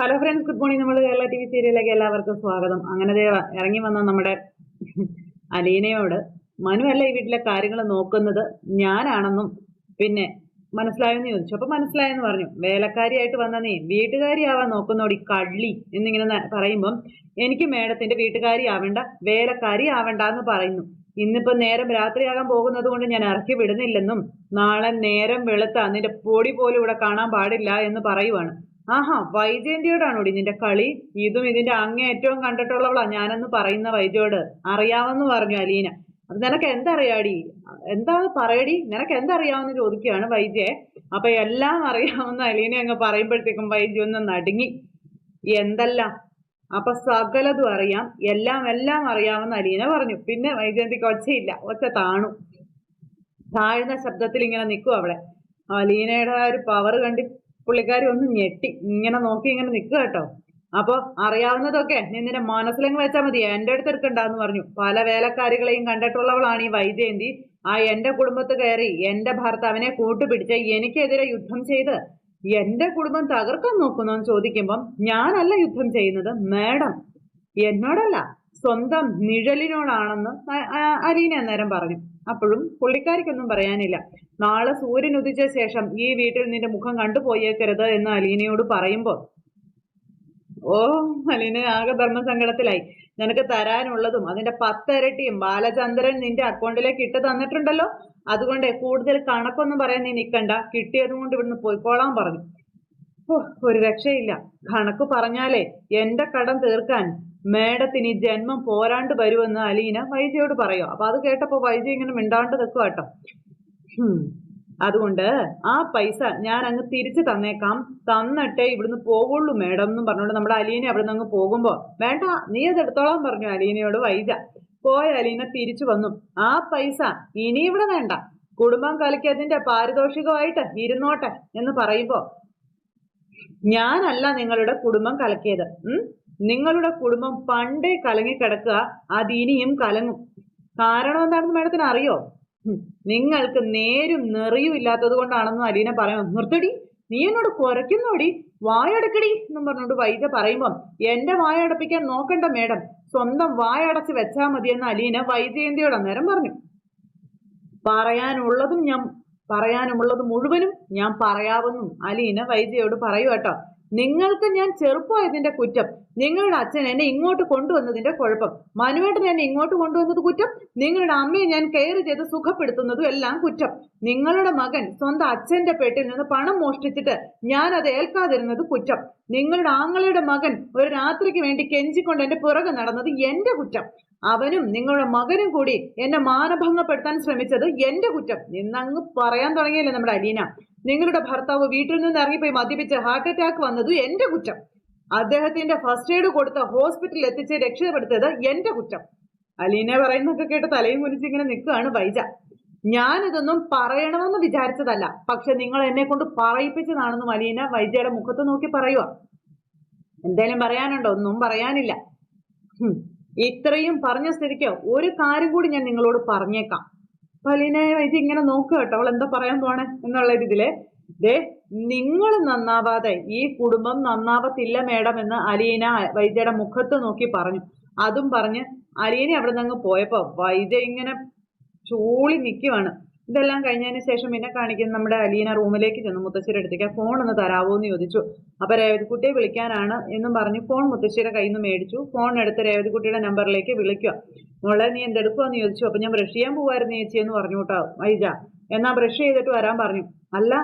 Hello friends good morning നമ്മൾ Kerala T V സീരിയലിലേക്ക് എല്ലാവർക്കും സ്വാഗതം. അങ്ങനെ ഇറങ്ങി വന്ന നമ്മുടെ അലീനയോട് മനു അല്ല ഈ വീട്ടിലെ കാര്യങ്ങൾ നോക്കുന്നത് ഞാനാണെന്നും പിന്നെ മനസ്സിലായെന്ന് ചോദിച്ചു. അപ്പൊ മനസ്സിലായെന്ന് പറഞ്ഞു. വേലക്കാരിയായിട്ട് വന്ന നീ വീട്ടുകാരിയാവാൻ നോക്കുന്നോടി കള്ളി എന്നിങ്ങനെ പറയുമ്പം എനിക്ക് മേഡത്തിന്റെ വീട്ടുകാരി ആവണ്ട വേലക്കാരി ആവണ്ട എന്ന് പറയുന്നു. ഇന്നിപ്പോ നേരം രാത്രിയാകാൻ പോകുന്നത് കൊണ്ട് ഞാൻ ഇറക്കി വിടുന്നില്ലെന്നും നാളെ നേരം വെളുത്ത നിന്റെ പൊടി പോലും ഇവിടെ കാണാൻ പാടില്ല എന്ന് പറയുവാണ്. ആഹാ വൈജയന്തിയോടാണോടി നിന്റെ കളി? ഇതും ഇതിന്റെ അങ്ങേയറ്റവും കണ്ടിട്ടുള്ളവളാ ഞാനെന്ന് പറയുന്ന വൈജയോട്. അറിയാമെന്ന് പറഞ്ഞു അലീന. അത് നിനക്ക് എന്തറിയാടി? എന്താ പറയടി? നിനക്ക് എന്തറിയാമെന്ന് ചോദിക്കുകയാണ് വൈജയെ. അപ്പൊ എല്ലാം അറിയാമെന്ന് അലീന അങ്ങ് പറയുമ്പോഴത്തേക്കും വൈജി ഒന്ന് നടുങ്ങി. എന്തല്ല? അപ്പൊ സകലതും അറിയാം. എല്ലാം എല്ലാം അറിയാമെന്ന് അലീന പറഞ്ഞു. പിന്നെ വൈജയന്തിക്ക് ഒച്ചയില്ല. ഒച്ച താണു. താഴ്ന്ന ശബ്ദത്തിൽ ഇങ്ങനെ നിൽക്കും അവളെ. അലീനയുടെ ആ ഒരു പവർ കണ്ട് പുള്ളിക്കാരി ഒന്ന് ഞെട്ടി. ഇങ്ങനെ നോക്കി ഇങ്ങനെ നിൽക്കുക കേട്ടോ. അപ്പൊ അറിയാവുന്നതൊക്കെ നീ നിന്റെ മനസ്സിലങ്ങ് വെച്ചാൽ മതി. എന്റെ അടുത്ത് എടുക്കണ്ടെന്ന് പറഞ്ഞു. പല വേലക്കാരികളെയും കണ്ടിട്ടുള്ളവളാണ് ഈ വൈജയന്തി. ആ എന്റെ കുടുംബത്ത് കയറി എന്റെ ഭർത്താവിനെ കൂട്ടുപിടിച്ച് എനിക്കെതിരെ യുദ്ധം ചെയ്ത് എന്റെ കുടുംബം തകർക്കാൻ നോക്കുന്നു എന്ന് ചോദിക്കുമ്പം ഞാനല്ല യുദ്ധം ചെയ്യുന്നത് മേഡം. എന്നോടല്ല. സ്വന്തം നിഴലിനോടാണെന്ന് അലീന അന്നേരം പറഞ്ഞു. അപ്പോഴും പുള്ളിക്കാരിക്കൊന്നും പറയാനില്ല. നാളെ സൂര്യൻ ഉദിച്ച ശേഷം ഈ വീട്ടിൽ നിന്റെ മുഖം കണ്ടുപോയേക്കരുത് എന്ന് അലീനയോട് പറയുമ്പോൾ ഓ അലീന ആകെ ധർമ്മസങ്കടത്തിലായി നിനക്ക് തരാനുള്ളതും അതിന്റെ പത്തരട്ടിയും ബാലചന്ദ്രൻ നിന്റെ അക്കൗണ്ടിലേക്ക് ഇട്ട് തന്നിട്ടുണ്ടല്ലോ. അതുകൊണ്ട് കൂടുതൽ കണക്കൊന്നും പറയാൻ നീ നിൽക്കണ്ട കിട്ടിയത് കൊണ്ട് ഇവിടുന്ന് പോയിക്കോളാൻ പറഞ്ഞു. ഓ ഒരു രക്ഷയില്ല. കണക്ക് പറഞ്ഞാലേ എന്റെ കടം തീർക്കാൻ മേഡത്തിന് ജന്മം പോരാണ്ട് വരുമെന്ന് അലീന വൈജയോട് പറയോ. അപ്പൊ അത് കേട്ടപ്പോ വൈജ ഇങ്ങനെ മിണ്ടാണ്ട് നിൽക്കുക കേട്ടോ അതുകൊണ്ട് ആ പൈസ ഞാൻ അങ്ങ് തിരിച്ചു തന്നേക്കാം. തന്നിട്ടേ ഇവിടുന്ന് പോവുള്ളൂ മേഡം എന്ന് പറഞ്ഞോണ്ട് നമ്മുടെ അലീന അവിടുന്ന് അങ്ങ് പോകുമ്പോ വേണ്ട നീ അത് എടുത്തോളാൻ പറഞ്ഞു അലീനയോട് വൈജ. പോയ അലീന തിരിച്ചു വന്നു. ആ പൈസ ഇനി ഇവിടെ വേണ്ട. കുടുംബം കളിക്കതിന്റെ പാരിതോഷികമായിട്ട് ഇരുന്നോട്ടെ എന്ന് പറയുമ്പോ ഞാനല്ല നിങ്ങളുടെ കുടുംബം കലക്കിയത്. ഉം? നിങ്ങളുടെ കുടുംബം പണ്ടേ കലങ്ങിക്കിടക്കുക ഇനിയും കലങ്ങും. കാരണം എന്താണെന്ന് മേഡത്തിന് അറിയോ? നിങ്ങൾക്ക് നേരും നെറിയും ഇല്ലാത്തത് കൊണ്ടാണെന്ന് അലീന പറയുന്നു. നിർത്തടി നീ എന്നോട് കുറയ്ക്കുന്നോടി വായടക്കടി എന്നും പറഞ്ഞോണ്ട് വൈദ്യ പറയുമ്പം എന്റെ വായടപ്പിക്കാൻ നോക്കണ്ട മേഡം സ്വന്തം വായടച്ച് വെച്ചാ മതിയെന്ന് അലീന വൈജയന്തിയോട് അന്നേരം പറഞ്ഞു. പറയാനുള്ളതും ഞാൻ പറയാനുമുള്ളത് മുഴുവനും ഞാൻ പറയാവുന്നു അലീന വൈദ്യയോട് പറയൂ കേട്ടോ. നിങ്ങൾക്ക് ഞാൻ ചെറുപ്പമായതിന്റെ കുറ്റം നിങ്ങളുടെ അച്ഛൻ എന്നെ ഇങ്ങോട്ട് കൊണ്ടുവന്നതിന്റെ കുഴപ്പം മനുവേട്ടൻ എന്നെ ഇങ്ങോട്ട് കൊണ്ടുവന്നത് കുറ്റം നിങ്ങളുടെ അമ്മയെ ഞാൻ കെയർ ചെയ്ത് സുഖപ്പെടുത്തുന്നതും എല്ലാം കുറ്റം. നിങ്ങളുടെ മകൻ സ്വന്തം അച്ഛന്റെ പേട്ടിൽ നിന്ന് പണം മോഷ്ടിച്ചിട്ട് ഞാൻ അത് ഏൽക്കാതിരുന്നത് കുറ്റം. നിങ്ങളുടെ ആങ്ങളയുടെ മകൻ ഒരു രാത്രിക്ക് വേണ്ടി കെഞ്ചിക്കൊണ്ട് എന്റെ പുറകെ നടന്നത് എന്റെ കുറ്റം. അവനും നിങ്ങളുടെ മകനും കൂടി എന്നെ മാനഭംഗപ്പെടുത്താൻ ശ്രമിച്ചത് എന്റെ കുറ്റം. എന്നങ്ങ് പറയാൻ തുടങ്ങിയല്ലേ നമ്മുടെ അലീന? നിങ്ങളുടെ ഭർത്താവ് വീട്ടിൽ നിന്ന് ഇറങ്ങിപ്പോയി മദ്യപിച്ച് ഹാർട്ട് അറ്റാക്ക് വന്നത് എന്റെ കുറ്റം. അദ്ദേഹത്തിന്റെ ഫസ്റ്റ് എയ്ഡ് കൊടുത്ത ഹോസ്പിറ്റലിൽ എത്തിച്ച് രക്ഷപ്പെടുത്തിയത് എന്റെ കുറ്റം. അലീനെ പറയുന്നൊക്കെ കേട്ട് തലയും കുനിച്ച് ഇങ്ങനെ നിൽക്കുകയാണ് വൈജ. ഞാനിതൊന്നും പറയണമെന്ന് വിചാരിച്ചതല്ല. പക്ഷെ നിങ്ങൾ എന്നെ കൊണ്ട് പറയിപ്പിച്ചതാണെന്നും അലീന വൈജയുടെ മുഖത്ത് നോക്കി പറയുക എന്തേലും പറയാനുണ്ടോ? ഒന്നും പറയാനില്ല. ഇത്രയും പറഞ്ഞ സ്ഥിതിക്ക് ഒരു കാര്യം കൂടി ഞാൻ നിങ്ങളോട് പറഞ്ഞേക്കാം. പലീനെ വൈദ്യ ഇങ്ങനെ നോക്കുക കേട്ടോ. അവൾ എന്താ പറയാൻ പോണേ എന്നുള്ള ഇതിൽ ദേ നിങ്ങൾ നന്നാവാതെ ഈ കുടുംബം നന്നാവത്തില്ല മേഡം എന്ന് അലീന വൈദ്യയുടെ മുഖത്ത് നോക്കി പറഞ്ഞു. അതും പറഞ്ഞ് അലീന അവിടെ നിന്ന് അങ്ങ് പോയപ്പോ വൈദ്യ ഇങ്ങനെ ചൂളി നിൽക്കുവാണ് ഇതെല്ലാം കഴിഞ്ഞതിന് ശേഷം പിന്നെ കാണിക്കുന്ന നമ്മുടെ അലീന റൂമിലേക്ക് ചെന്ന്. മുത്തശ്ശിയുടെ അടുത്തേക്ക് ഫോൺ ഒന്ന് തരാവോ? എന്ന് ചോദിച്ചു. അപ്പൊ രേവതിക്കുട്ടിയെ വിളിക്കാനാണ് എന്നും പറഞ്ഞു ഫോൺ മുത്തശ്ശിയുടെ കയ്യിൽ നിന്ന് മേടിച്ചു. ഫോൺ എടുത്ത് രേവതിക്കുട്ടിയുടെ നമ്പറിലേക്ക് വിളിക്കുക. മോളെ നീ എന്തെടുക്കുവാന്ന് ചോദിച്ചു. അപ്പൊ ഞാൻ ബ്രഷ് ചെയ്യാൻ പോവായിരുന്നു ചേച്ചി എന്ന് പറഞ്ഞു കേട്ടോ വൈജ. എന്നാ ബ്രഷ് ചെയ്തിട്ട് വരാൻ പറഞ്ഞു. അല്ല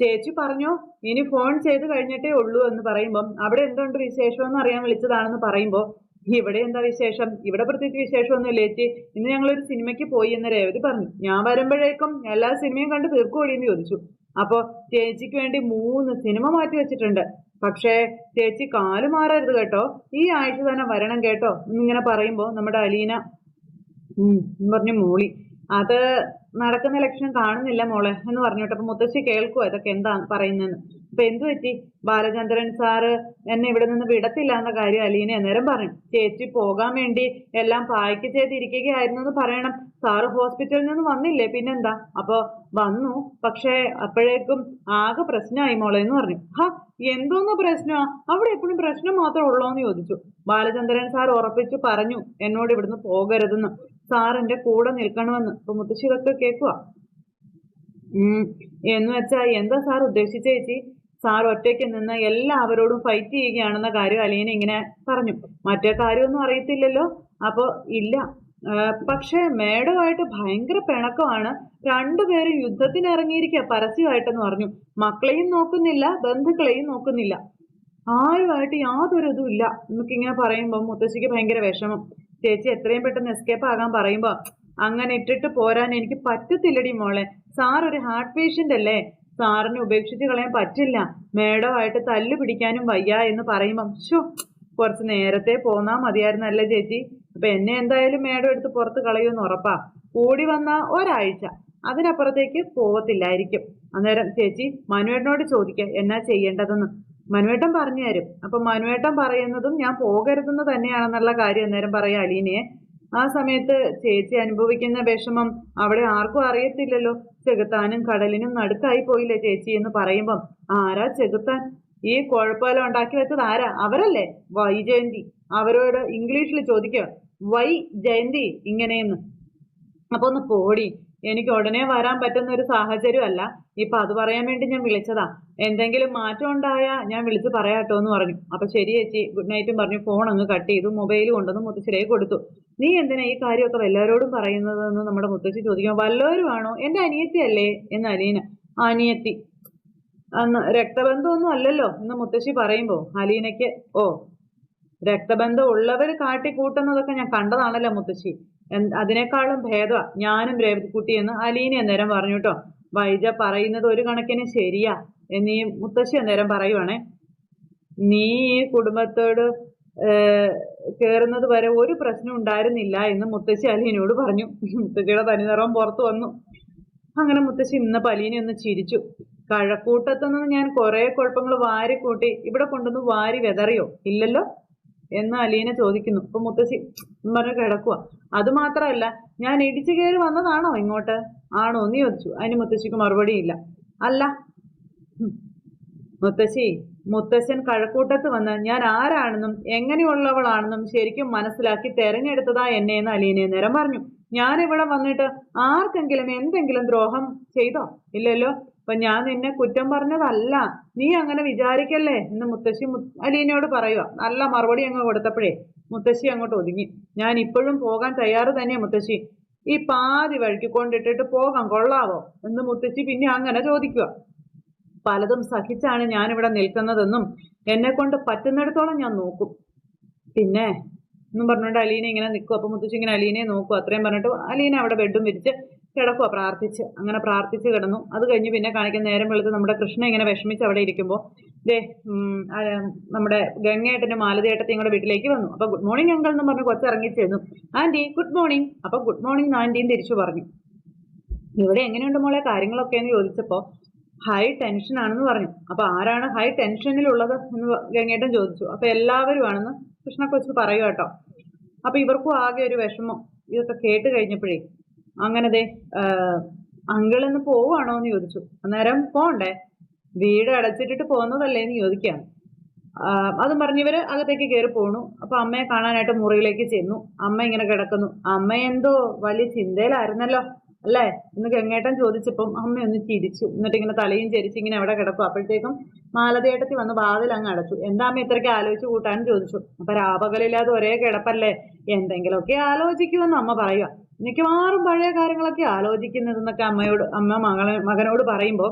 ചേച്ചി പറഞ്ഞു? ഇനി ഫോൺ ചെയ്ത് കഴിഞ്ഞിട്ടേ ഉള്ളൂ എന്ന് പറയുമ്പം അവിടെ എന്തുണ്ട് വിശേഷമെന്ന് അറിയാൻ വിളിച്ചതാണെന്ന് പറയുമ്പോ ഇവിടെ എന്താ വിശേഷം? ഇവിടെ പ്രത്യേകിച്ച് വിശേഷമൊന്നും ചേച്ചി. ഇന്ന് ഒരു സിനിമയ്ക്ക് പോയി എന്ന് രേവതി പറഞ്ഞു. ഞാൻ വരുമ്പോഴേക്കും എല്ലാ സിനിമയും കണ്ട് തീർക്കുമോടി എന്ന് ചോദിച്ചു. അപ്പോൾ ചേച്ചിക്ക് വേണ്ടി മൂന്ന് സിനിമ മാറ്റി വെച്ചിട്ടുണ്ട്. പക്ഷേ ചേച്ചി കാൽ മാറരുത് കേട്ടോ. ഈ ആഴ്ച തന്നെ വരണം കേട്ടോ. എന്നിങ്ങനെ പറയുമ്പോൾ നമ്മുടെ അലീന പറഞ്ഞു മൂളി. അത് നടക്കുന്ന ലക്ഷണം കാണുന്നില്ല മോളെ എന്ന് പറഞ്ഞോട്ടെ അപ്പൊ മുത്തശ്ശി കേൾക്കുവോ? ഇതൊക്കെ എന്താ പറയുന്നതെന്ന്? അപ്പൊ എന്തു പറ്റി? ബാലചന്ദ്രൻ സാറ് എന്നെ ഇവിടെ നിന്ന് വിടത്തില്ല എന്ന കാര്യം അലീന അന്നേരം പറഞ്ഞു. ചേച്ചി പോകാൻ വേണ്ടി എല്ലാം പായ്ക്ക് ചെയ്തിരിക്കുകയായിരുന്നു എന്ന് പറയണം. സാറ് ഹോസ്പിറ്റലിൽ നിന്ന് വന്നില്ലേ? പിന്നെന്താ? അപ്പൊ വന്നു. പക്ഷേ അപ്പോഴേക്കും ആകെ പ്രശ്നമായി മോളെ എന്ന് പറഞ്ഞു. ഹാ എന്തോന്ന് പ്രശ്നമാ അവിടെ എപ്പോഴും പ്രശ്നം മാത്രമേ ഉള്ളൂ എന്ന് ചോദിച്ചു. ബാലചന്ദ്രൻ സാർ ഉറപ്പിച്ചു പറഞ്ഞു എന്നോട് ഇവിടുന്ന് പോകരുതെന്ന്. സാറിന്റെ കൂടെ നിൽക്കണമെന്ന്. അപ്പൊ മുത്തശ്ശി ഇതൊക്കെ കേൾക്കുക എന്ന് വെച്ചാ എന്താ സാർ ഉദ്ദേശിച്ച ചേച്ചി? സാർ ഒറ്റയ്ക്ക് നിന്ന് എല്ലാവരോടും ഫൈറ്റ് ചെയ്യുകയാണെന്ന കാര്യം അലീന ഇങ്ങനെ പറഞ്ഞു. മറ്റേ കാര്യമൊന്നും അറിയത്തില്ലല്ലോ. അപ്പോൾ ഇല്ല. പക്ഷേ മേഡമായിട്ട് ഭയങ്കര പിണക്കമാണ്. രണ്ടുപേരും യുദ്ധത്തിന് ഇറങ്ങിയിരിക്കുക പരസ്യമായിട്ടെന്ന് പറഞ്ഞു. മക്കളെയും നോക്കുന്നില്ല ബന്ധുക്കളെയും നോക്കുന്നില്ല. ആരുമായിട്ട് യാതൊരു ഇതും ഇല്ല. ഇങ്ങനെ പറയുമ്പോൾ മുത്തശ്ശിക്ക് ഭയങ്കര വിഷമം. ചേച്ചി എത്രയും പെട്ടെന്ന് എസ്കേപ്പ് ആകാൻ പറയുമ്പോൾ അങ്ങനെ ഇട്ടിട്ട് പോരാൻ എനിക്ക് പറ്റത്തില്ലടി മോളെ. സാർ ഒരു ഹാർട്ട് പേഷ്യന്റ് അല്ലേ സാറിനെ ഉപേക്ഷിച്ച് കളയാൻ പറ്റില്ല. മേഡമായിട്ട് തല്ലു പിടിക്കാനും വയ്യ എന്ന് പറയുമ്പം ഷോ കുറച്ച് നേരത്തെ പോന്നാ മതിയായിരുന്നല്ലേ ചേച്ചി? അപ്പൊ എന്നെ എന്തായാലും മേഡം എടുത്ത് പുറത്ത് കളയുമെന്ന് ഉറപ്പാ. കൂടി വന്ന ഒരാഴ്ച അതിനപ്പുറത്തേക്ക് പോവത്തില്ലായിരിക്കും. അന്നേരം ചേച്ചി മനുവേട്ടനോട് ചോദിക്ക എന്നാ ചെയ്യേണ്ടതെന്ന്. മനുവേട്ടൻ പറഞ്ഞു തരും. അപ്പൊ മനുവേട്ടൻ പറയുന്നതും ഞാൻ പോകരുതെന്ന് തന്നെയാണെന്നുള്ള കാര്യം അന്നേരം പറയാം അലീനയെ. ആ സമയത്ത് ചേച്ചി അനുഭവിക്കുന്ന വിഷമം അവിടെ ആർക്കും അറിയത്തില്ലല്ലോ. ചെകുത്താനും കടലിനും നടുക്കായി പോയില്ലേ ചേച്ചി എന്ന് പറയുമ്പം. ആരാ ചെകുത്താൻ? ഈ കുഴപ്പമെല്ലാം ഉണ്ടാക്കി വെച്ചത് ആരാ? അവരല്ലേ? വൈജയന്തി അവരോട് ഇംഗ്ലീഷിൽ ചോദിക്കുക. വൈ ജയന്തി ഇങ്ങനെയെന്ന്. അപ്പൊ ഒന്ന് പോടി. എനിക്ക് ഉടനെ വരാൻ പറ്റുന്ന ഒരു സാഹചര്യമല്ല. ഇപ്പൊ അത് പറയാൻ വേണ്ടി ഞാൻ വിളിച്ചതാ. എന്തെങ്കിലും മാറ്റം ഉണ്ടായാ ഞാൻ വിളിച്ച് പറയാട്ടോ എന്ന് പറഞ്ഞു. അപ്പൊ ശരി ചേച്ചി ഗുഡ് നൈറ്റും പറഞ്ഞു. ഫോൺ അങ്ങ് കട്ട് ചെയ്തു മൊബൈൽ കൊണ്ടുവന്ന് മുത്തശ്ശിരയെ കൊടുത്തു. നീ എന്തിനാ ഈ കാര്യമൊക്കെ എല്ലാവരോടും പറയുന്നതെന്ന് നമ്മുടെ മുത്തശ്ശി ചോദിക്കുമ്പോൾ വല്ലവരുമാണോ? എന്റെ അനിയത്തി അല്ലേ എന്ന് അലീന. അനിയത്തി. അന്ന് രക്തബന്ധമൊന്നും അല്ലല്ലോ എന്ന് മുത്തശ്ശി പറയുമ്പോ അലീനയ്ക്ക് ഓ രക്തബന്ധം ഉള്ളവർ കാട്ടിക്കൂട്ടുന്നതൊക്കെ ഞാൻ കണ്ടതാണല്ലോ മുത്തശ്ശി. അതിനേക്കാളും ഭേദമാ ഞാനും രേവതിക്കുട്ടി എന്ന് അലീന അന്നേരം പറഞ്ഞു കേട്ടോ വൈജ പറയുന്നത് ഒരു കണക്കിന് ശരിയാ എന്നീ മുത്തശ്ശി അന്നേരം പറയുവാണേ. നീ ഈ കുടുംബത്തോട് കേറുന്നത് വരെ ഒരു പ്രശ്നം ഉണ്ടായിരുന്നില്ല എന്ന് മുത്തശ്ശി അലീനയോട് പറഞ്ഞു. മുത്തശ്ശിയുടെ തനിനിറവും പുറത്തു വന്നു. അങ്ങനെ മുത്തശ്ശി ഇന്ന് പലീനെ ഒന്ന് ചിരിച്ചു. കഴക്കൂട്ടത്തുനിന്ന് ഞാൻ കുറേ കുഴപ്പങ്ങൾ വാരി കൂട്ടി ഇവിടെ കൊണ്ടുവന്ന് വാരി വെതറിയോ? ഇല്ലല്ലോ? എന്ന് അലീന ചോദിക്കുന്നു. അപ്പൊ മുത്തശ്ശി പറഞ്ഞു കിടക്കുക അത് മാത്രമല്ല ഞാൻ ഇടിച്ചു കയറി വന്നതാണോ ഇങ്ങോട്ട്? ആണോ എന്ന് ചോദിച്ചു. അതിന് മുത്തശ്ശിക്ക് മറുപടി ഇല്ല. അല്ല. മുത്തശ്ശി മുത്തശ്ശൻ കഴക്കൂട്ടത്ത് വന്ന് ഞാൻ ആരാണെന്നും എങ്ങനെയുള്ളവളാണെന്നും ശരിക്കും മനസ്സിലാക്കി തെരഞ്ഞെടുത്തതാ എന്നെ എന്ന് അലീനെ നേരം പറഞ്ഞു. ഞാൻ ഇവിടെ വന്നിട്ട് ആർക്കെങ്കിലും എന്തെങ്കിലും ദ്രോഹം ചെയ്തോ? ഇല്ലല്ലോ. അപ്പൊ ഞാൻ നിന്നെ കുറ്റം പറഞ്ഞതല്ല. നീ അങ്ങനെ വിചാരിക്കല്ലേ? എന്ന് മുത്തശ്ശി അലീനയോട് പറയുക നല്ല മറുപടി അങ്ങ് കൊടുത്തപ്പോഴേ മുത്തശ്ശി അങ്ങോട്ട് ഒതുങ്ങി. ഞാൻ ഇപ്പോഴും പോകാൻ തയ്യാറ് തന്നെയാ മുത്തശ്ശി. ഈ പാതി വഴിക്ക് കൊണ്ടിട്ടിട്ട് കൊള്ളാവോ? എന്ന് മുത്തശ്ശി പിന്നെ അങ്ങനെ ചോദിക്കുക പലതും സഹിച്ചാണ് ഞാൻ ഇവിടെ നിൽക്കുന്നതെന്നും എന്നെ കൊണ്ട് പറ്റുന്നിടത്തോളം ഞാൻ നോക്കും. പിന്നെ എന്നും പറഞ്ഞുകൊണ്ട് അലീന ഇങ്ങനെ നിൽക്കും അപ്പൊ മുത്തശ്ശി ഇങ്ങനെ അലീനയെ നോക്കും. അത്രയും പറഞ്ഞിട്ട് അലീന അവിടെ ബെഡും വിരിച്ച് കിടക്കുക പ്രാർത്ഥിച്ച്. അങ്ങനെ പ്രാർത്ഥിച്ച് കിടന്നു. അത് കഴിഞ്ഞ് പിന്നെ കാണിക്കുന്ന നേരം വെളുത്ത് നമ്മുടെ കൃഷ്ണ ഇങ്ങനെ വിഷമിച്ച് അവിടെ ഇരിക്കുമ്പോൾ ദേ നമ്മുടെ ഗംഗേട്ടന്റെ മാലതേട്ടത്തെയും കൂടെ വീട്ടിലേക്ക് വന്നു. അപ്പൊ ഗുഡ് മോർണിംഗ് അങ്കിൾ എന്ന് പറഞ്ഞ് കൊച്ചിറങ്ങി ചെന്നു. Aunty good morning. അപ്പൊ ഗുഡ് മോർണിംഗ് ആന്റിയും തിരിച്ചു പറഞ്ഞു. ഇവിടെ എങ്ങനെയുണ്ട് മോളെ? കാര്യങ്ങളൊക്കെ എന്ന് ചോദിച്ചപ്പോ ഹൈ ടെൻഷൻ ആണെന്ന് പറഞ്ഞു. അപ്പൊ ആരാണ് ഹൈ ടെൻഷനിലുള്ളത്? എന്ന് ഗംഗേട്ടൻ ചോദിച്ചു. അപ്പൊ എല്ലാവരും ആണെന്ന് കൃഷ്ണ കൊച്ചു പറയൂ കേട്ടോ. അപ്പൊ ഇവർക്കും ആകെ ഒരു വിഷമം. ഇതൊക്കെ കേട്ട് കഴിഞ്ഞപ്പോഴേ അങ്ങനെ ദേ അങ്കിൾ ഇന്ന് പോവാണോ എന്ന് ചോദിച്ചു. അന്നേരം പോണ്ടേ? വീട് അടച്ചിട്ടിട്ട് പോകുന്നതല്ലേ എന്ന് ചോദിക്കുകയാണ് അത് പറഞ്ഞിവര് അകത്തേക്ക് കയറി പോണു. അപ്പൊ അമ്മയെ കാണാനായിട്ട് മുറിയിലേക്ക് ചെന്നു. അമ്മ ഇങ്ങനെ കിടക്കുന്നു. അമ്മ എന്തോ വലിയ ചിന്തയിലായിരുന്നല്ലോ അല്ലേ? എന്ന് ഗംഗേട്ടൻ ചോദിച്ചപ്പം അമ്മ ഒന്ന് ചിരിച്ചു. എന്നിട്ട് ഇങ്ങനെ തലയും ചരിച്ച് ഇങ്ങനെ അവിടെ കിടക്കും. അപ്പോഴത്തേക്കും മാലതേട്ടത്തി വന്ന് വാതിൽ അങ്ങ് അടച്ചു. എന്താ അമ്മ ഇത്രയ്ക്ക് ആലോചിച്ച് കൂട്ടാൻ? ചോദിച്ചു. അപ്പൊ രാപകലില്ലാതെ ഒരേ കിടപ്പല്ലേ? എന്തെങ്കിലുമൊക്കെ ആലോചിക്കുമെന്ന് അമ്മ പറയുക മിക്കവാറും പഴയ കാര്യങ്ങളൊക്കെ ആലോചിക്കുന്നതെന്നൊക്കെ അമ്മയോട് അമ്മ മകളെ മകനോട് പറയുമ്പോൾ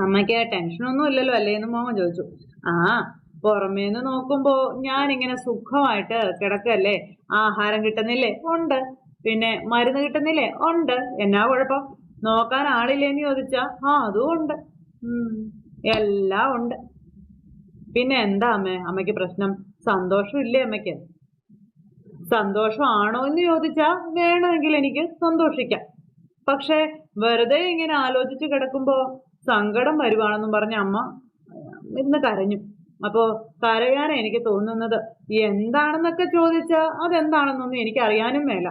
അമ്മയ്ക്ക് ടെൻഷനൊന്നും ഇല്ലല്ലോ അല്ലേ? എന്ന് മോഹൻ ചോദിച്ചു. ആ പുറമേന്ന് നോക്കുമ്പോ ഞാൻ ഇങ്ങനെ സുഖമായിട്ട് കിടക്കല്ലേ? ആഹാരം കിട്ടുന്നില്ലേ? ഉണ്ട്. പിന്നെ മരുന്ന് കിട്ടുന്നില്ലേ? ഉണ്ട്. എന്നാ കുഴപ്പം? നോക്കാൻ ആളില്ലേന്ന് ചോദിച്ചാ? ആ അതും ഉണ്ട്. എല്ലാം ഉണ്ട്. പിന്നെ എന്താ അമ്മേ? അമ്മയ്ക്ക് പ്രശ്നം? സന്തോഷം ഇല്ലേ അമ്മയ്ക്ക്? സന്തോഷമാണോ എന്ന് ചോദിച്ചാ വേണമെങ്കിൽ എനിക്ക് സന്തോഷിക്കാം. പക്ഷെ വെറുതെ ഇങ്ങനെ ആലോചിച്ച് കിടക്കുമ്പോ സങ്കടം വരുവാണെന്നും പറഞ്ഞ അമ്മ ഇന്ന് കരഞ്ഞു. അപ്പോ കരയാനെ എനിക്ക് തോന്നുന്നത്. എന്താണെന്നൊക്കെ ചോദിച്ചാൽ അതെന്താണെന്നൊന്നും എനിക്ക് അറിയാനും മേല.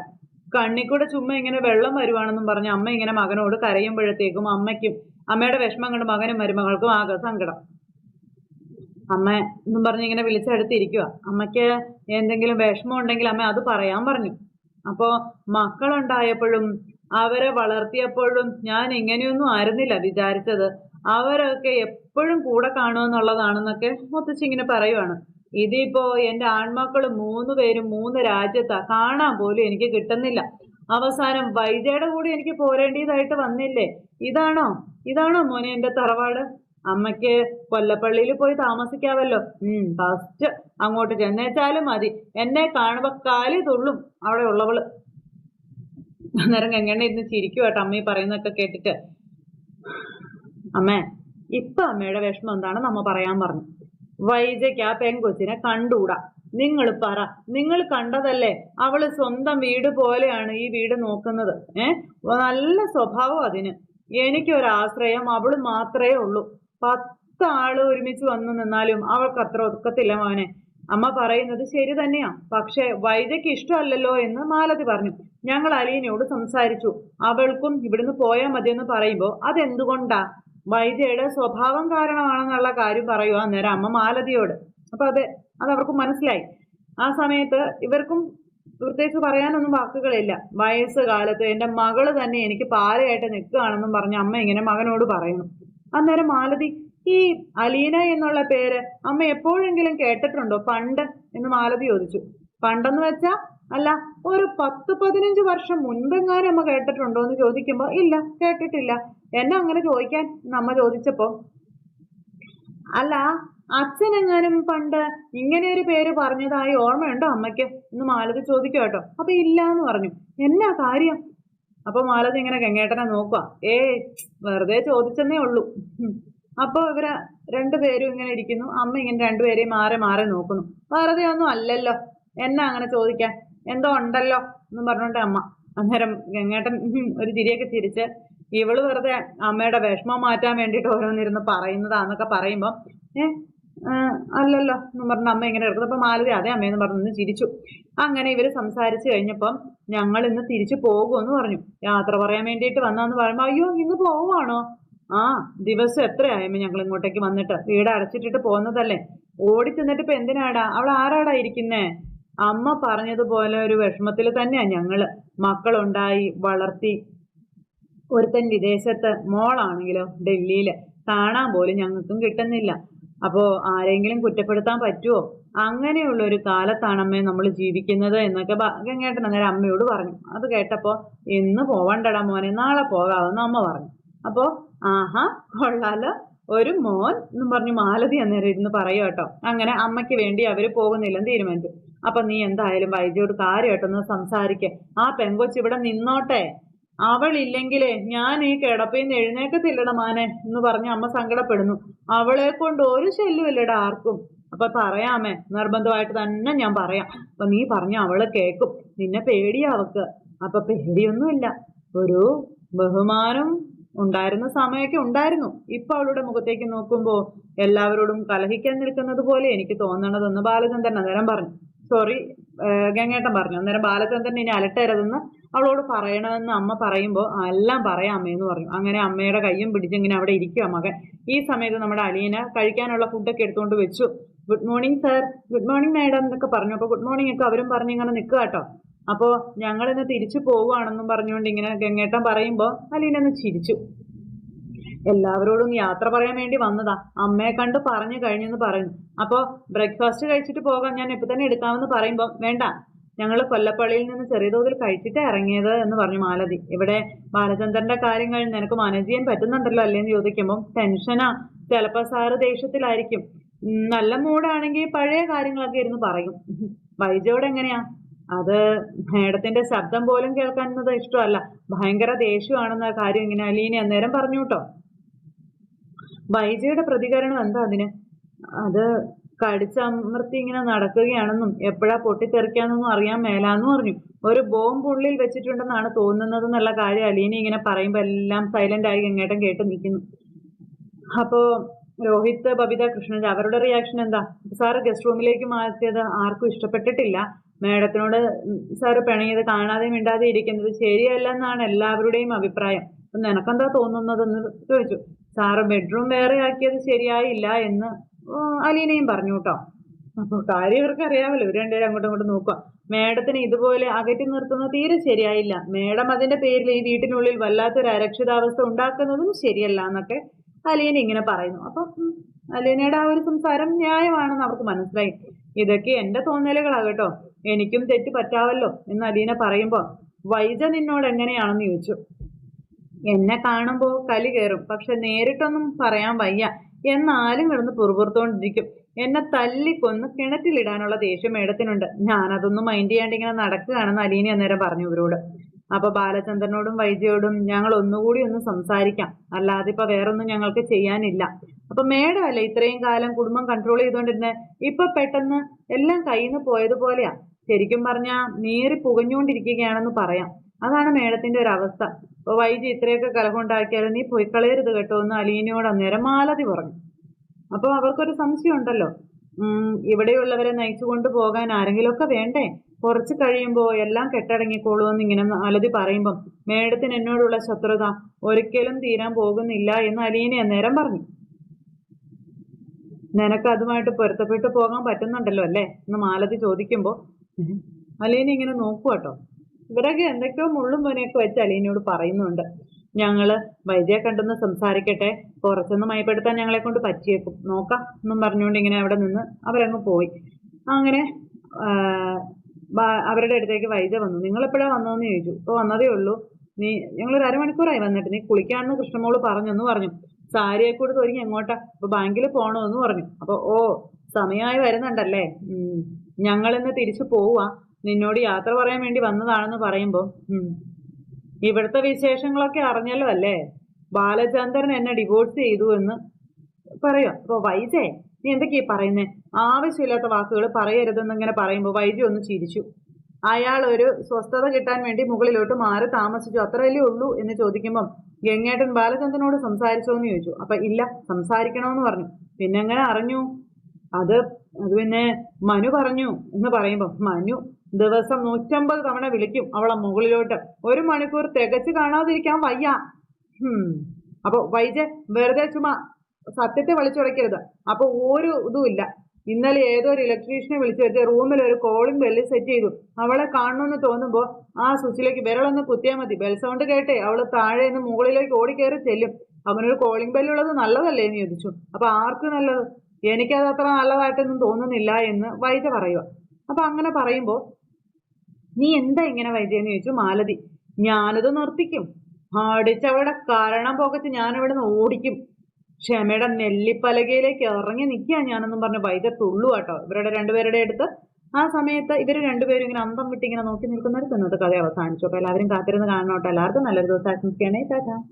കണ്ണിക്കൂടെ ചുമ്മാ ഇങ്ങനെ വെള്ളം വരുവാണെന്നും പറഞ്ഞ് അമ്മ ഇങ്ങനെ മകനോട് കരയുമ്പോഴത്തേക്കും അമ്മയ്ക്കും അമ്മയുടെ വിഷമം കണ്ട് മകനും മരുമകൾക്കും ആകെ സങ്കടം. അമ്മ എന്നും പറഞ്ഞ് ഇങ്ങനെ വിളിച്ചെടുത്തിരിക്കുക അമ്മയ്ക്ക് എന്തെങ്കിലും വിഷമം ഉണ്ടെങ്കിൽ അമ്മ അത് പറയാൻ പറഞ്ഞു. അപ്പോ മക്കളുണ്ടായപ്പോഴും അവരെ വളർത്തിയപ്പോഴും ഞാൻ ഇങ്ങനെയൊന്നും ആയിരുന്നില്ല വിചാരിച്ചത്. അവരൊക്കെ എപ്പോഴും കൂടെ കാണുമെന്നുള്ളതാണെന്നൊക്കെ മുത്തച്ഛി ഇങ്ങനെ പറയുവാണ്. ഇതിപ്പോ എന്റെ ആൺമക്കൾ മൂന്ന് പേരും മൂന്ന് രാജ്യത്താ. കാണാൻ പോലും എനിക്ക് കിട്ടുന്നില്ല. അവസാനം വൈദ്യയുടെ കൂടെ എനിക്ക് പോരേണ്ടതായിട്ട് വന്നില്ലേ? ഇതാണോ? ഇതാണോ മോനെ എന്റെ തറവാട്? അമ്മയ്ക്ക് കൊല്ലപ്പള്ളിയിൽ പോയി താമസിക്കാവല്ലോ. ഉം ഫസ്റ്റ് അങ്ങോട്ട് ചെന്നേച്ചാലും മതി. എന്നെ കാണുമ്പോ കാലി തുള്ളും അവിടെ ഉള്ളവൾ. അന്നേരം എങ്ങനെ ഇരുന്ന് ചിരിക്കും കേട്ടോ അമ്മ ഈ പറയുന്നൊക്കെ കേട്ടിട്ട്. അമ്മേ ഇപ്പൊ അമ്മയുടെ വിഷമം എന്താണെന്ന് അമ്മ പറയാൻ പറഞ്ഞു. വൈജയ്ക്ക് ആ പെൺകൊച്ചിനെ കണ്ടുകൂടാ. നിങ്ങൾ പറ നിങ്ങൾ കണ്ടതല്ലേ? അവൾ സ്വന്തം വീട് പോലെയാണ് ഈ വീട് നോക്കുന്നത്. ഏഹ് നല്ല സ്വഭാവം അതിന്. എനിക്കൊരാശ്രയം അവൾ മാത്രമേ ഉള്ളൂ. പത്ത് ആൾ ഒരുമിച്ച് വന്നു നിന്നാലും അവൾക്ക് അത്ര ഒതുക്കത്തില്ല മോനെ. അമ്മ പറയുന്നത് ശരി തന്നെയാ. പക്ഷെ വൈദ്യക്ക് ഇഷ്ടമല്ലല്ലോ എന്ന് മാലതി പറഞ്ഞു. ഞങ്ങൾ അലീനയോട് സംസാരിച്ചു. അവൾക്കും ഇവിടുന്ന് പോയാൽ മതിയെന്ന് പറയുമ്പോൾ അതെന്തുകൊണ്ടാ? വൈദ്യയുടെ സ്വഭാവം കാരണമാണെന്നുള്ള കാര്യം പറയുക അന്നേരം അമ്മ മാലതിയോട്. അപ്പൊ അതെ അത് അവർക്ക് മനസ്സിലായി. ആ സമയത്ത് ഇവർക്കും പ്രത്യേകിച്ച് പറയാനൊന്നും വാക്കുകളില്ല. വയസ്സ് കാലത്ത് എന്റെ മകൾ തന്നെ എനിക്ക് പാലയായിട്ട് നിൽക്കുകയാണെന്നും പറഞ്ഞ് അമ്മ ഇങ്ങനെ മകനോട് പറയുന്നു അന്നേരം മാലതി ഈ അലീന എന്നുള്ള പേര് അമ്മ എപ്പോഴെങ്കിലും കേട്ടിട്ടുണ്ടോ? പണ്ട് എന്ന് മാലതി ചോദിച്ചു. പണ്ടെന്ന് വെച്ചാ അല്ല ഒരു പത്ത് പതിനഞ്ച് വർഷം മുൻപെങ്ങാനും അമ്മ കേട്ടിട്ടുണ്ടോ എന്ന് ചോദിക്കുമ്പോ ഇല്ല കേട്ടിട്ടില്ല. എന്നെ അങ്ങനെ ചോദിക്കാൻ അമ്മ ചോദിച്ചപ്പോ അല്ല അച്ഛനെങ്ങാനും പണ്ട് ഇങ്ങനെ ഒരു പേര് പറഞ്ഞതായി ഓർമ്മയുണ്ടോ അമ്മയ്ക്ക്? എന്ന് മാലതി ചോദിക്കും കേട്ടോ. അപ്പൊ ഇല്ല എന്ന് പറഞ്ഞു. എന്നാ കാര്യം? അപ്പൊ മാലതി ഇങ്ങനെ ഗംഗേട്ടനെ നോക്കുക ഏ വെറുതെ ചോദിച്ചെന്നേ ഉള്ളൂ. അപ്പോൾ അപ്പൊ ഇവർ രണ്ടുപേരും ഇങ്ങനെ ഇരിക്കുന്നു. അമ്മ ഇങ്ങനെ രണ്ടുപേരെയും മാറി മാറി നോക്കുന്നു. വെറുതെ ഒന്നും അല്ലല്ലോ. എന്നാ അങ്ങനെ ചോദിക്കാൻ? എന്തോ ഉണ്ടല്ലോ എന്നും പറഞ്ഞോണ്ട് അമ്മ. അന്നേരം ഗംഗേട്ടൻ ഒരു ചിരിയൊക്കെ ചിരിച്ച് ഇവൾ വെറുതെ അമ്മയുടെ വിഷമം മാറ്റാൻ വേണ്ടിയിട്ട് ഓരോന്നിരുന്ന് പറയുന്നതാന്നൊക്കെ പറയുമ്പോ ഏ ആ, അല്ലല്ലോ. എന്നും പറഞ്ഞ അമ്മ ഇങ്ങനെ കിടക്കുന്നത് അപ്പൊ മാലതി അതെ അമ്മയെന്ന് പറഞ്ഞു ചിരിച്ചു. അങ്ങനെ ഇവർ സംസാരിച്ചു കഴിഞ്ഞപ്പം ഞങ്ങൾ ഇന്ന് തിരിച്ചു പോകുമെന്ന് പറഞ്ഞു. യാത്ര പറയാൻ വേണ്ടിയിട്ട് വന്നാന്ന് പറയുമ്പോ അയ്യോ ഇന്ന് പോവാണോ ആ ദിവസം എത്രയായമ്മ ഞങ്ങൾ ഇങ്ങോട്ടേക്ക് വന്നിട്ട്? വീട് അടച്ചിട്ടിട്ട് പോകുന്നതല്ലേ? ഓടി ചെന്നിട്ട് ഇപ്പൊ എന്തിനാടാ? അവൾ ആരാടാ ഇരിക്കുന്നേ? അമ്മ പറഞ്ഞതുപോലെ ഒരു വിഷമത്തിൽ തന്നെയാ ഞങ്ങൾ. മക്കളുണ്ടായി വളർത്തി. ഒരുത്തൻ വിദേശത്ത് മോളാണെങ്കിലോ ഡൽഹിയിൽ. കാണാൻ പോലും ഞങ്ങൾക്കും കിട്ടുന്നില്ല. അപ്പോ ആരെങ്കിലും കുറ്റപ്പെടുത്താൻ പറ്റുമോ അങ്ങനെയുള്ള ഒരു കാലത്താണമ്മേ നമ്മൾ ജീവിക്കുന്നത് എന്നൊക്കെ ഭാഗ്യങ്ങേട്ടൻ അന്നേരം അമ്മയോട് പറഞ്ഞു. അത് കേട്ടപ്പോ ഇന്ന് പോവണ്ടടാ മോനെ നാളെ പോകാമെന്ന് അമ്മ പറഞ്ഞു. അപ്പോ ആഹാ കൊള്ളാലോ ഒരു മോൻ എന്നും പറഞ്ഞു മാലതി അന്നേരം ഇരുന്ന് പറയൂ കേട്ടോ. അങ്ങനെ അമ്മയ്ക്ക് വേണ്ടി അവർ പോകുന്നില്ലെന്ന് തീരുമാനിച്ചു. അപ്പൊ നീ എന്തായാലും വൈദ്യോട് കാര്യമായിട്ടൊന്ന് സംസാരിക്ക. ആ പെങ്കൊച്ച് ഇവിടെ നിന്നോട്ടെ അവളില്ലെങ്കിലേ ഞാൻ ഈ കിടപ്പിൽ നിന്ന് എഴുന്നേക്കത്തില്ലട മാനെ എന്ന് പറഞ്ഞ് അമ്മ സങ്കടപ്പെടുന്നു. അവളെ കൊണ്ട് ഒരു ശല്യമില്ലട ആർക്കും. അപ്പൊ പറയാമേ നിർബന്ധമായിട്ട് തന്നെ ഞാൻ പറയാം. അപ്പൊ നീ പറഞ്ഞ അവൾ കേക്കും. നിന്നെ പേടിയാ അവക്ക്. അപ്പൊ പേടിയൊന്നുമില്ല. ഒരു ബഹുമാനം ഉണ്ടായിരുന്ന സമയമൊക്കെ ഉണ്ടായിരുന്നു. ഇപ്പൊ അവളുടെ മുഖത്തേക്ക് നോക്കുമ്പോ എല്ലാവരോടും കലഹിക്കാൻ നിൽക്കുന്നത് പോലെ എനിക്ക് തോന്നണതെന്ന് ബാലചന്ദ്രൻ അന്നേരം പറഞ്ഞു. സോറി ഗംഗേട്ടൻ പറഞ്ഞു. അന്നേരം ബാലചന്ദ്രൻ ഇനി അലട്ടരുതെന്ന് അവളോട് പറയണമെന്ന് അമ്മ പറയുമ്പോൾ എല്ലാം പറയാം അമ്മയെന്ന് പറഞ്ഞു. അങ്ങനെ അമ്മയുടെ കയ്യും പിടിച്ചിങ്ങനെ അവിടെ ഇരിക്കുക മകൻ. ഈ സമയത്ത് നമ്മുടെ അലീന കഴിക്കാനുള്ള ഫുഡൊക്കെ എടുത്തുകൊണ്ട് വെച്ചു. Good morning sir good morning madam എന്നൊക്കെ പറഞ്ഞു. അപ്പോൾ ഗുഡ് മോർണിംഗ് ഒക്കെ അവരും പറഞ്ഞു ഇങ്ങനെ നിൽക്കുക കേട്ടോ അപ്പോൾ ഞങ്ങൾ ഇന്ന് തിരിച്ചു പോവുകയാണെന്നും പറഞ്ഞുകൊണ്ട് ഇങ്ങനെ ഗംഗേട്ടൻ പറയുമ്പോൾ അലീന ഒന്ന് ചിരിച്ചു. എല്ലാവരോടും യാത്ര പറയാൻ വേണ്ടി വന്നതാ. അമ്മയെ കണ്ട് പറഞ്ഞു കഴിഞ്ഞെന്ന് പറയുന്നു അപ്പോ ബ്രേക്ക്ഫാസ്റ്റ് കഴിച്ചിട്ട് പോകാം. ഞാൻ ഇപ്പൊ തന്നെ എടുക്കാമെന്ന് പറയുമ്പോൾ വേണ്ട. ഞങ്ങൾ കൊല്ലപ്പള്ളിയിൽ നിന്ന് ചെറിയ തോതിൽ കഴിച്ചിട്ട് ഇറങ്ങിയത് എന്ന് പറഞ്ഞു മാലതി. ഇവിടെ ബാലചന്ദ്രന്റെ കാര്യങ്ങൾ നിനക്ക് മാനേജ് ചെയ്യാൻ പറ്റുന്നുണ്ടല്ലോ അല്ലേന്ന് ചോദിക്കുമ്പോൾ ടെൻഷനാ ചിലപ്പോൾ സാറ് ദേഷ്യത്തിലായിരിക്കും. നല്ല മൂടാണെങ്കിൽ പഴയ കാര്യങ്ങളൊക്കെ ഇരുന്ന് പറയും. വൈജയോട് എങ്ങനെയാ? അത് മേഡത്തിന്റെ ശബ്ദം പോലും കേൾക്കുന്നത് ഇഷ്ടമല്ല. ഭയങ്കര ദേഷ്യമാണെന്ന കാര്യം ഇങ്ങനെ അലീന അന്നേരം പറഞ്ഞു കേട്ടോ വൈജയുടെ പ്രതികരണം എന്താ അതിന്? അത് കടിച്ചമർത്തി ഇങ്ങനെ നടക്കുകയാണെന്നും എപ്പോഴാ പൊട്ടിത്തെറിക്കാന്നൊന്നും അറിയാൻ മേലാന്ന് പറഞ്ഞു ഒരു ബോംബ് ഉള്ളിൽ വെച്ചിട്ടുണ്ടെന്നാണ് തോന്നുന്നത് എന്നുള്ള കാര്യം അലീന ഇങ്ങനെ പറയുമ്പോൾ എല്ലാം സൈലന്റ് ആയി എങ്ങേട്ടം കേട്ട് നിൽക്കുന്നു. അപ്പോ രോഹിത് ബബിത കൃഷ്ണൻ അവരുടെ റിയാക്ഷൻ എന്താ? സാറ് ഗസ്റ്റ് റൂമിലേക്ക് മാറ്റിയത് ആർക്കും ഇഷ്ടപ്പെട്ടിട്ടില്ല. മേഡത്തിനോട് സാറ് പിണങ്ങിയത് കാണാതെ മിണ്ടാതെ ഇരിക്കുന്നത് ശരിയല്ലെന്നാണ് എല്ലാവരുടെയും അഭിപ്രായം. നിനക്കെന്താ തോന്നുന്നതെന്ന് ചോദിച്ചു. സാറ് ബെഡ്റൂം വേറെ ആക്കിയത് ശരിയായില്ല എന്ന് അലീനയും പറഞ്ഞു കേട്ടോ. അപ്പോൾ കാര്യം ഇവർക്ക് അറിയാമല്ലോ. ഇവർ രണ്ടുപേരും അങ്ങോട്ടും ഇങ്ങോട്ടും നോക്കുക. മേഡത്തിന് ഇതുപോലെ അകറ്റി നിർത്തുന്നത് തീരെ ശരിയായില്ല. മേഡം അതിന്റെ പേരിൽ ഈ വീട്ടിനുള്ളിൽ വല്ലാത്തൊരു അരക്ഷിതാവസ്ഥ ഉണ്ടാക്കുന്നതും ശരിയല്ല എന്നൊക്കെ അലീന ഇങ്ങനെ പറയുന്നു. അപ്പം അലീനയുടെ ആ ഒരു സംസാരം ന്യായമാണെന്ന് അവർക്ക് മനസ്സിലായി. ഇതൊക്കെ എന്റെ തോന്നലുകളാകട്ടോ എനിക്കും തെറ്റ് പറ്റാവല്ലോ എന്ന് അലീന പറയുമ്പോ വൈജ നിന്നോട് എങ്ങനെയാണെന്ന് ചോദിച്ചു. എന്നെ കാണുമ്പോൾ കലി കയറും പക്ഷെ നേരിട്ടൊന്നും പറയാൻ വയ്യ. എന്നാലും കിടന്ന് പുറപുറത്തോണ്ടിരിക്കും. എന്നെ തല്ലിക്കൊന്ന് കിണറ്റിലിടാനുള്ള ദേഷ്യം മേഡത്തിനുണ്ട്. ഞാനതൊന്നും മൈൻഡ് ചെയ്യാണ്ട് ഇങ്ങനെ നടക്കുകയാണെന്ന് അലീനി അന്നേരം പറഞ്ഞു ഇവരോട്. അപ്പൊ ബാലചന്ദ്രനോടും വൈജയോടും ഞങ്ങൾ ഒന്നുകൂടി ഒന്ന് സംസാരിക്കാം. അല്ലാതെ ഇപ്പൊ വേറൊന്നും ഞങ്ങൾക്ക് ചെയ്യാനില്ല. അപ്പൊ മേഡം അല്ലേ ഇത്രയും കാലം കുടുംബം കൺട്രോൾ ചെയ്തുകൊണ്ടിരുന്നത് ഇപ്പൊ പെട്ടെന്ന് എല്ലാം കയ്യിൽ നിന്ന് പോയതുപോലെയാ. ശരിക്കും പറഞ്ഞാ നീറി പുകഞ്ഞുകൊണ്ടിരിക്കുകയാണെന്ന് പറയാം. അതാണ് മേഡത്തിന്റെ ഒരു അവസ്ഥ അപ്പൊ വൈജി ഇത്രയൊക്കെ കലഹമുണ്ടാക്കിയാലും നീ പോയി കളയരുത് കേട്ടോ എന്ന് അലീനയോട് അന്നേരം മാലതി പറഞ്ഞു. അപ്പോൾ അവർക്കൊരു സംശയം ഉണ്ടല്ലോ. ഇവിടെയുള്ളവരെ നയിച്ചു കൊണ്ടുപോകാൻ ആരെങ്കിലുമൊക്കെ വേണ്ടേ? കുറച്ച് കഴിയുമ്പോൾ എല്ലാം കെട്ടടങ്ങിക്കോളൂ ഇങ്ങനെ അലതി പറയുമ്പം മേഡത്തിന് എന്നോടുള്ള ശത്രുത ഒരിക്കലും തീരാൻ പോകുന്നില്ല എന്ന് അലീന അന്നേരം പറഞ്ഞു. നിനക്ക് അതുമായിട്ട് പൊരുത്തപ്പെട്ടു പോകാൻ പറ്റുന്നുണ്ടല്ലോ അല്ലേ? എന്ന് മാലതി ചോദിക്കുമ്പോൾ അലീന ഇങ്ങനെ നോക്കുക കേട്ടോ ഇവരൊക്കെ എന്തൊക്കെയോ മുള്ളും പനിയൊക്കെ വെച്ച് അലീനയോട് പറയുന്നുണ്ട്. ഞങ്ങൾ വൈദ്യയെ കണ്ടൊന്ന് സംസാരിക്കട്ടെ. കുറച്ചൊന്ന് മയപ്പെടുത്താൻ ഞങ്ങളെ കൊണ്ട് പറ്റിയേക്കും. നോക്കാം എന്നും പറഞ്ഞുകൊണ്ട് ഇങ്ങനെ അവിടെ നിന്ന് അവരങ്ങ് പോയി. അങ്ങനെ അവരുടെ അടുത്തേക്ക് വൈദ്യ വന്നു. നിങ്ങൾ എപ്പോഴാണ് വന്നതെന്ന് ചോദിച്ചു. ഇപ്പോൾ വന്നതേ ഉള്ളൂ. നീ ഞങ്ങളൊരു അരമണിക്കൂറായി വന്നിട്ട്. നീ കുളിക്കാണെന്ന് കൃഷ്ണമോൾ പറഞ്ഞെന്ന് പറഞ്ഞു. സാരിയെ കൂടെ ഒരുങ്ങി എങ്ങോട്ടാ? അപ്പൊ ബാങ്കിൽ പോകണമെന്ന് പറഞ്ഞു. അപ്പൊ ഓ സമയമായി വരുന്നുണ്ടല്ലേ. ഞങ്ങളിന്ന് തിരിച്ചു പോവാ. നിന്നോട് യാത്ര പറയാൻ വേണ്ടി വന്നതാണെന്ന് പറയുമ്പോൾ. ഇവിടുത്തെ വിശേഷങ്ങളൊക്കെ അറിഞ്ഞല്ലോ അല്ലേ? ബാലചന്ദ്രൻ എന്നെ ഡിവോഴ്സ് ചെയ്തു എന്ന് പറയോ. അപ്പോൾ വൈജേ നീ എന്തൊക്കെയാ പറയുന്നേ? ആവശ്യമില്ലാത്ത വാക്കുകൾ പറയരുതെന്ന് ഇങ്ങനെ പറയുമ്പോൾ വൈജി ഒന്ന് ചിരിച്ചു. അയാൾ ഒരു സ്വസ്ഥത കിട്ടാൻ വേണ്ടി മുകളിലോട്ട് മാറി താമസിച്ചു. അത്രയല്ലേ ഉള്ളൂ എന്ന് ചോദിക്കുമ്പം ഗംഗേട്ടൻ ബാലചന്ദ്രനോട് സംസാരിച്ചോ എന്ന് ചോദിച്ചു. അപ്പൊ ഇല്ല സംസാരിക്കണമെന്ന് പറഞ്ഞു. പിന്നെ എങ്ങനെ അറിഞ്ഞു? അത് അത് പിന്നെ മനു പറഞ്ഞു എന്ന് പറയുമ്പോൾ മനു ദിവസം നൂറ്റമ്പത് തവണ വിളിക്കും അവളെ മുകളിലോട്ട്. ഒരു മണിക്കൂർ തികച്ചു കാണാതിരിക്കാൻ വയ്യ. അപ്പൊ വൈജ വെറുതെ ചുമ്മാ സത്യത്തെ വിളിച്ചുടയ്ക്കരുത് അപ്പൊ ഒരു ഇതും ഇല്ല. ഇന്നലെ ഏതോ ഒരു ഇലക്ട്രീഷ്യനെ വിളിച്ചു വെച്ച് റൂമിൽ ഒരു കോളിംഗ് ബെല്ല് സെറ്റ് ചെയ്തു. അവളെ കാണണമെന്ന് തോന്നുമ്പോൾ ആ സ്വിച്ചിലേക്ക് വിരളൊന്ന് കുത്തിയാൽ മതി. ബെൽ സൗണ്ട് കേട്ടേ. അവൾ താഴെ നിന്ന് മുകളിലേക്ക് ഓടിക്കയറി ചെല്ലും. അവനൊരു കോളിംഗ് ബെല്ലുള്ളത് നല്ലതല്ലേ എന്ന് ചോദിച്ചു. അപ്പൊ ആർക്ക് നല്ലത്? എനിക്കത് അത്ര നല്ലതായിട്ടൊന്നും തോന്നുന്നില്ല എന്ന് വൈദ്യ പറയുക അപ്പൊ അങ്ങനെ പറയുമ്പോൾ നീ എന്താ ഇങ്ങനെ വൈദ്യെന്ന് ചോദിച്ചു? മാലതി ഞാനത് നിർത്തിക്കും. അടിച്ചവളുടെ കാരണം ഞാൻ അവിടെ ഓടിക്കും. ക്ഷമയുടെ നെല്ലിപ്പലകയിലേക്ക് ഇറങ്ങി നിൽക്കുക ഞാനെന്നും പറഞ്ഞ് വൈദ്യ തുള്ളു കേട്ടോ ഇവരുടെ രണ്ടുപേരുടെ അടുത്ത് ആ സമയത്ത് ഇവർ രണ്ടുപേരും ഇങ്ങനെ അന്തം വിട്ടിങ്ങനെ നോക്കി നിൽക്കുന്നിടത്ത് ഇന്നത്തെ കഥ അവസാനിച്ചു. അപ്പൊ എല്ലാവരും കാത്തിരുന്ന് കാണണം കേട്ടോ എല്ലാവർക്കും നല്ലൊരു ദിവസം ആശംസിക്കണേ ടാറ്റാ.